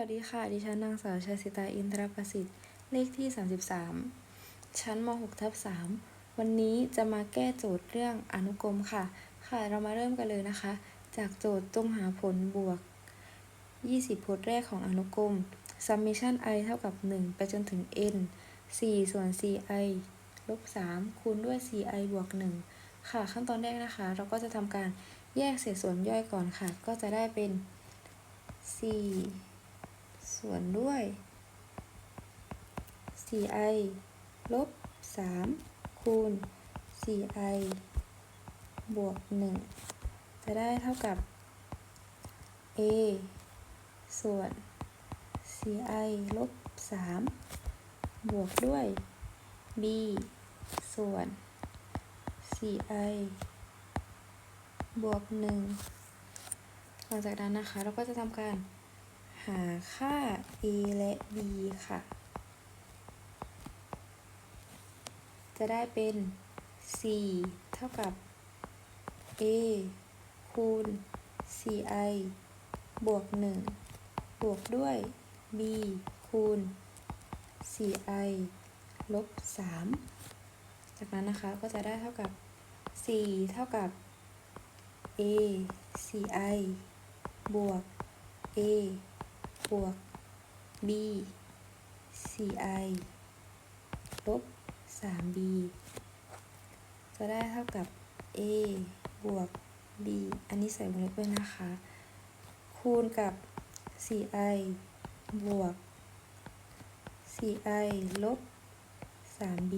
วัสดีค่ะ ดิฉันนางสาวชาสิตาอินทรประสิทธิ์ เลขที่ 33 ชั้นม .6 ทับ3วันนี้จะมาแก้โจทย์เรื่องอนุกรมค่ะ ค่ะ เรามาเริ่มกันเลยนะคะ จากโจทย์จงหาผลบวก 20พจน์แรกของอนุกรม summation i เท่ากับ 1 ไปจนถึง n 4 ส่วน 4i ลบ 3 คูณด้วย 4i บวก 1 ค่ะ ขั้นตอนแรกนะคะ เราก็จะทำการแยกเศษส่วนย่อยก่อนค่ะ ก็จะได้เป็น 4 ส่วนด้วย 4i ลบ 3 คูณ 4i บวก 1 จะได้เท่ากับ a ส่วน 4i ลบ 3 บวกด้วย b ส่วน 4i บวก 1 หลังจากนั้นนะคะ เราก็จะทำการ หาค่า a และ b ค่ะ จะได้เป็น 4 เท่ากับ a คูณ 4i บวก 1 บวกด้วย b คูณ 4i ลบ 3 จากนั้นนะคะก็จะได้เท่ากับ 4 เท่ากับ a 4i บวก a บวก b 4i ลบ 3b จะได้เท่ากับ a บวก b อันนี้ใส่วงเล็บด้วยนะคะ คูณกับ 4i บวก 4i ลบ 3b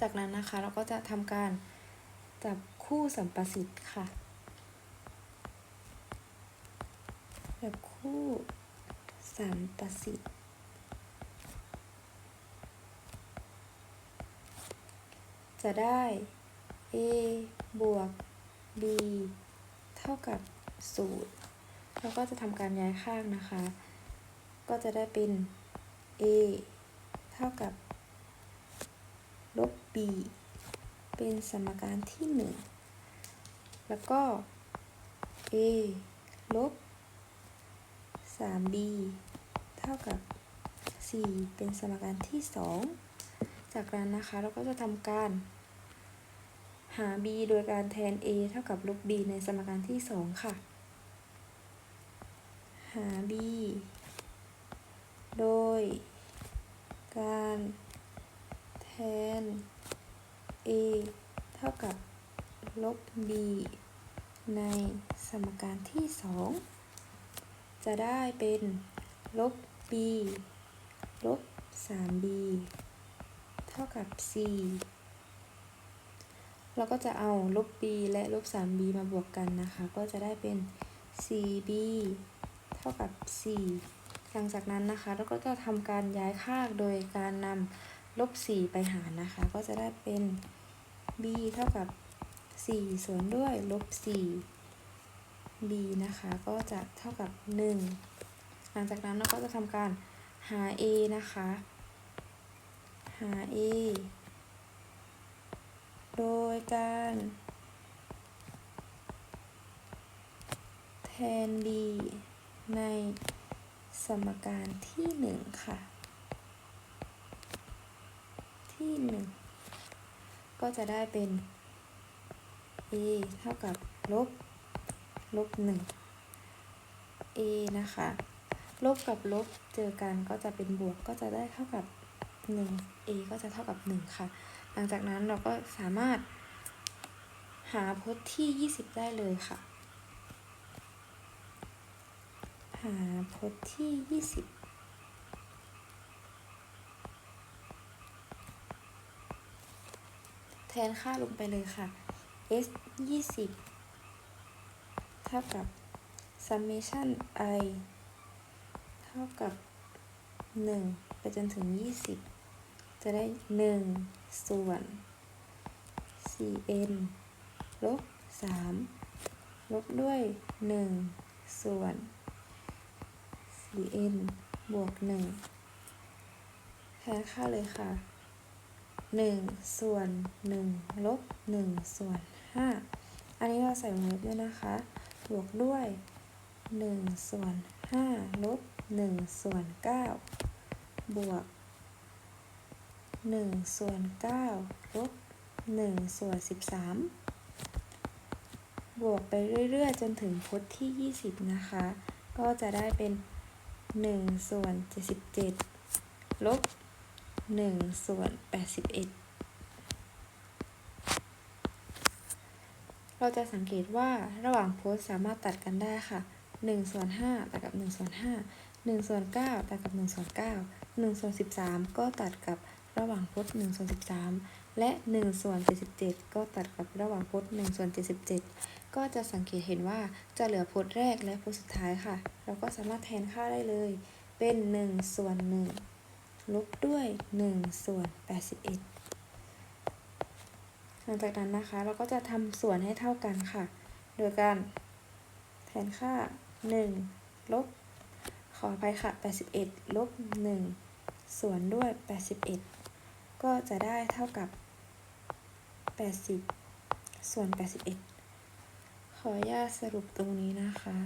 จากนั้นนะคะเราก็จะทำการจับคู่สัมประสิทธิ์ค่ะ แบบคู่สัมประสิทธิ์จะได้ a บวก b เท่ากับ0แล้วก็จะทำการย้ายข้างนะคะ ก็จะได้เป็น a เท่ากับ ลบ b เป็นสมการที่ 1 แล้วก็ a ลบ 3b เท่ากับ 4 เป็นสมการที่ 2 จากนั้นนะคะเราก็จะทำการ หา b โดยการแทน a เท่ากับลบ b ในสมการที่ 2 ค่ะ หา b โดยการแทน a เท่ากับลบ b ในสมการที่ 2 จะได้เป็นลบ b ลบ 3b เท่ากับ c เราก็จะเอาลบ b และลบ 3b มาบวกกันนะคะ ก็จะได้เป็น 4b เท่ากับ4หลังจากนั้นนะคะ เราก็จะทำการย้ายค่าโดยการนำลบ 4 ไปหารนะคะ ก็จะได้เป็น b เท่ากับ 4 ส่วนด้วยลบ 4 b นะคะก็จะเท่ากับ 1 หลังจากนั้นเราก็จะทำการหา a นะคะ หา a โดยการแทน b ในสมการที่ 1 ค่ะ ที่ 1 ก็จะได้เป็น a เท่ากับลบ ลบ1 a นะคะ ลบกับลบเจอกันก็จะเป็นบวกก็จะได้เท่ากับ 1 a ก็จะเท่ากับ 1 ค่ะ หลังจากนั้นเราก็สามารถหาพจน์ที่ 20 ได้เลยค่ะ หาพจน์ที่ 20แทนค่าลงไปเลยค่ะ s 20 เท่ากับ summation i เท่ากับ 1 ไปจนถึง 20 จะได้ 1 ส่วน 4n ลบ 3 ลบด้วย 1 ส่วน 4n บวก 1 แทนค่าเลยค่ะ 1 ส่วน 1 ลบ 1 ส่วน 5 อันนี้เราใส่วงเล็บด้วยนะคะ บวกด้วย 1 ส่วน 5 ลบ 1 ส่วน 9 บวก 1 ส่วน 9 ลบ 1 ส่วน 13 บวกไปเรื่อยๆ จนถึงพจน์ที่ 20 นะคะ ก็จะได้เป็น 1 ส่วน 77 ลบ 1 ส่วน 81 เราจะสังเกตว่าระหว่างโพสต์สามารถตัดกันได้ค่ะ1ส่วน5ตัดกับ1ส่วน5 1ส่วน9ตัดกับ1ส่วน9 1ส่วน13 ก็ตัดกับระหว่างพจน์1ส่วน13 และ 1 ส่วน 77 ก็ตัดกับระหว่างพจน์1ส่วน77 ก็จะสังเกตเห็นว่าจะเหลือพจน์แรกและพจน์สุดท้ายค่ะ เราก็สามารถแทนค่าได้เลย เป็น 1 ส่วน 1 ลบด้วย 1 ส่วน 81 ลังจากนั้นนะคะ เราก็จะทำส่วนให้เท่ากันค่ะ โดยการแทนค่า 1 ลบ ขออภัยค่ะ 81 ลบ 1 ส่วนด้วย 81 ก็จะได้เท่ากับ 80 ส่วน 81 ขออนุญาตสรุปตรงนี้นะคะ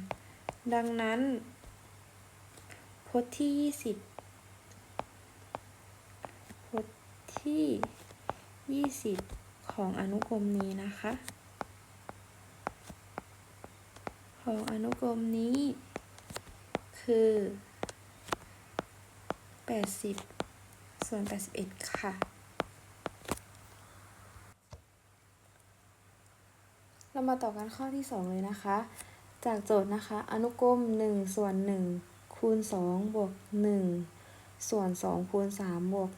ดังนั้น พจน์ที่ 20พจน์ที่ 20 ของอนุกรมนี้นะคะ ของอนุกรมนี้ คือ 80 ส่วน 81 ค่ะ เรามาต่อกันข้อที่ 2 เลยนะคะ จากโจทย์นะคะ อนุกรม 1 ส่วน 1 คูณ 2 บวก 1 ส่วน 2 คูณ 3 บวก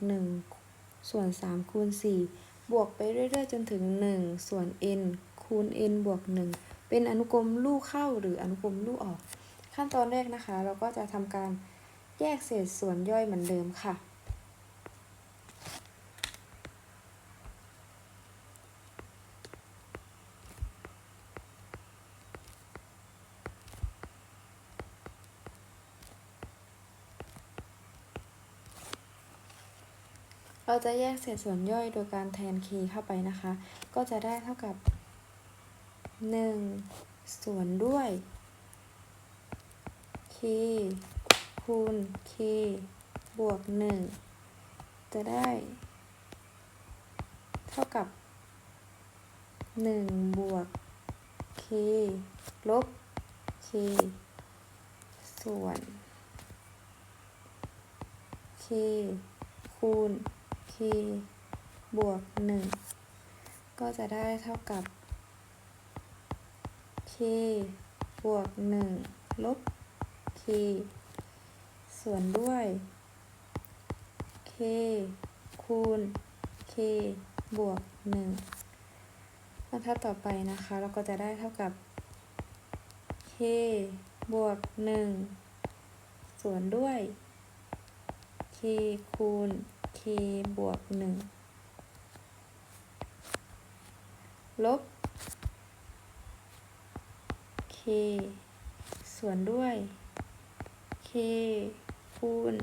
1 ส่วน 3 คูณ 4 บวกไปเรื่อยๆ จนถึง 1 ส่วน n คูณ n บวก 1 เป็นอนุกรมลูกเข้าหรืออนุกรมลูกออก ขั้นตอนแรกนะคะ เราก็จะทำการแยกเศษส่วนย่อยเหมือนเดิมค่ะ เราจะแยกเศษส่วนย่อยโดยการแทน k เข้าไปนะคะ ก็จะได้เท่ากับ 1 ส่วนด้วย k คูณ k บวก 1 จะได้ เท่ากับ 1 บวก k ลบ k ส่วน k คูณ k บวก 1 ก็จะได้เท่ากับ k บวก 1 ลบ k ส่วนด้วย k คูณ k บวก 1 บรรทัดต่อไปนะคะ เราก็จะได้เท่ากับ k บวก 1 ส่วนด้วย k คูณ k บวก1ลบ k ส่วนด้วย k คูณ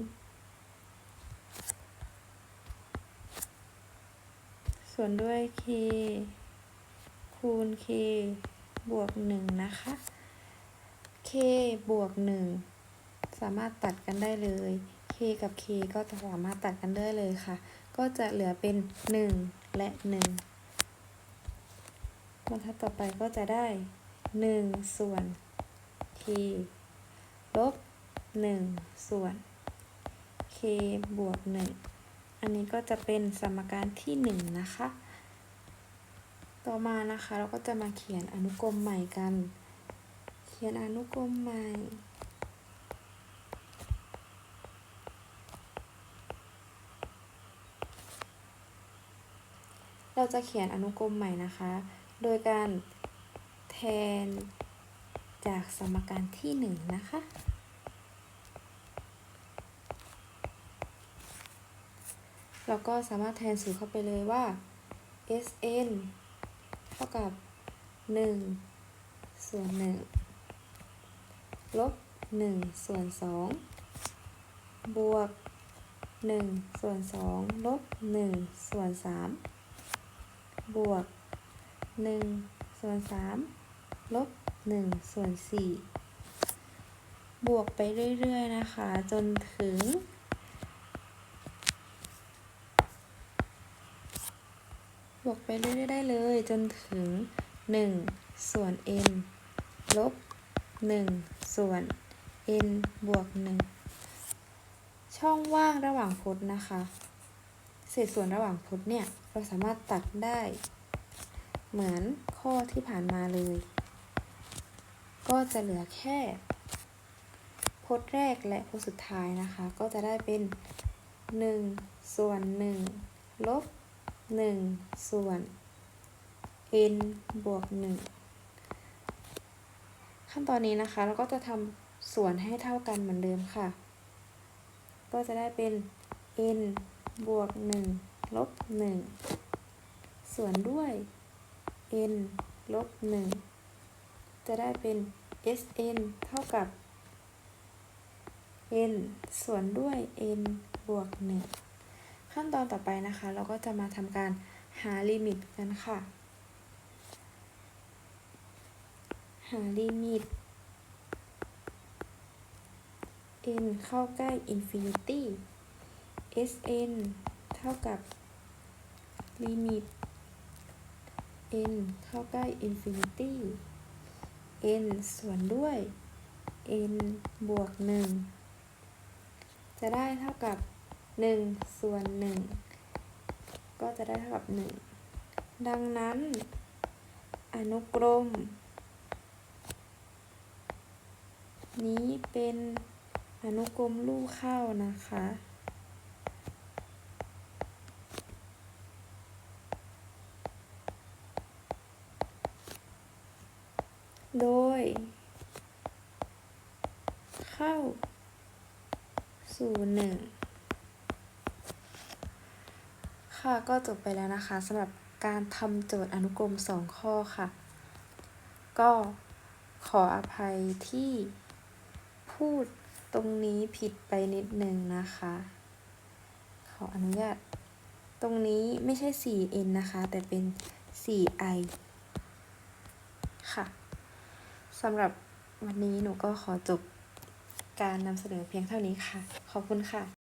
ส่วนด้วย k คูณ k บวก1นะคะ k บวก1สามารถตัดกันได้เลย กับ k ก็จะสามารถตัดกันได้เลยค่ะ ก็จะเหลือเป็น 1 และ 1 บรรทัดต่อไปก็จะได้ 1 ส่วน k ลบ 1 ส่วน k บวก 1 อันนี้ก็จะเป็นสมการที่ 1 นะคะ ต่อมานะคะเราก็จะมาเขียนอนุกรมใหม่กัน เขียนอนุกรมใหม่ เราจะเขียนอนุกรมใหม่นะคะ โดยการแทนจากสมการที่ 1 นะคะ เราก็สามารถแทนสูตรเข้าไปเลยว่า Sn เท่ากับ 1 ส่วน 1 ลบ 1 ส่วน 2 บวก 1 ส่วน 2 ลบ 1 ส่วน 3 บวก1ส่วน3ลบ1ส่วน4บวกไปเรื่อย ๆ นะคะ จนถึง บวกไปเรื่อยๆได้เลย จนถึง 1 ส่วน n ลบ 1 ส่วน n บวก 1 ช่องว่างระหว่างพจน์นะคะ เศษส่วนระหว่างพจน์เนี่ย เราสามารถตัดได้ เหมือนข้อที่ผ่านมาเลย ก็จะเหลือแค่พจน์แรกและพจน์สุดท้ายนะคะ ก็จะได้เป็น 1 ส่วน 1 ลบ 1 ส่วน n บวก 1 ขั้นตอนนี้นะคะ เราก็จะทำส่วนให้เท่ากันเหมือนเดิมค่ะ ก็จะได้เป็น n บวก1ลบ1ส่วนด้วย n ลบ1จะได้เป็น sn เท่ากับ n ส่วนด้วย n บวก1ขั้นตอนต่อไปนะคะ เราก็จะมาทำการหาลิมิตกันค่ะ หาลิมิต n เข้าใกล้ infinity sn เท่ากับลิมิต n เข้าใกล้ infinity n ส่วนด้วย n บวก 1 จะได้เท่ากับ 1 ส่วน 1 ก็จะได้เท่ากับ 1 ดังนั้น อนุกรม นี้เป็นอนุกรมลู่เข้านะคะ โดย เข้า สู่หนึ่งค่ะก็จบไปแล้วนะคะสำหรับการทำโจทย์อนุกรม2ข้อค่ะ ก็ขออภัยที่พูดตรงนี้ผิดไปนิดนึงนะคะ ขออนุญาต ตรงนี้ไม่ใช่ 4n นะคะ แต่เป็น 4i ค่ะ สำหรับวันนี้หนูก็ขอจบการนำเสนอเพียงเท่านี้ค่ะ ขอบคุณค่ะ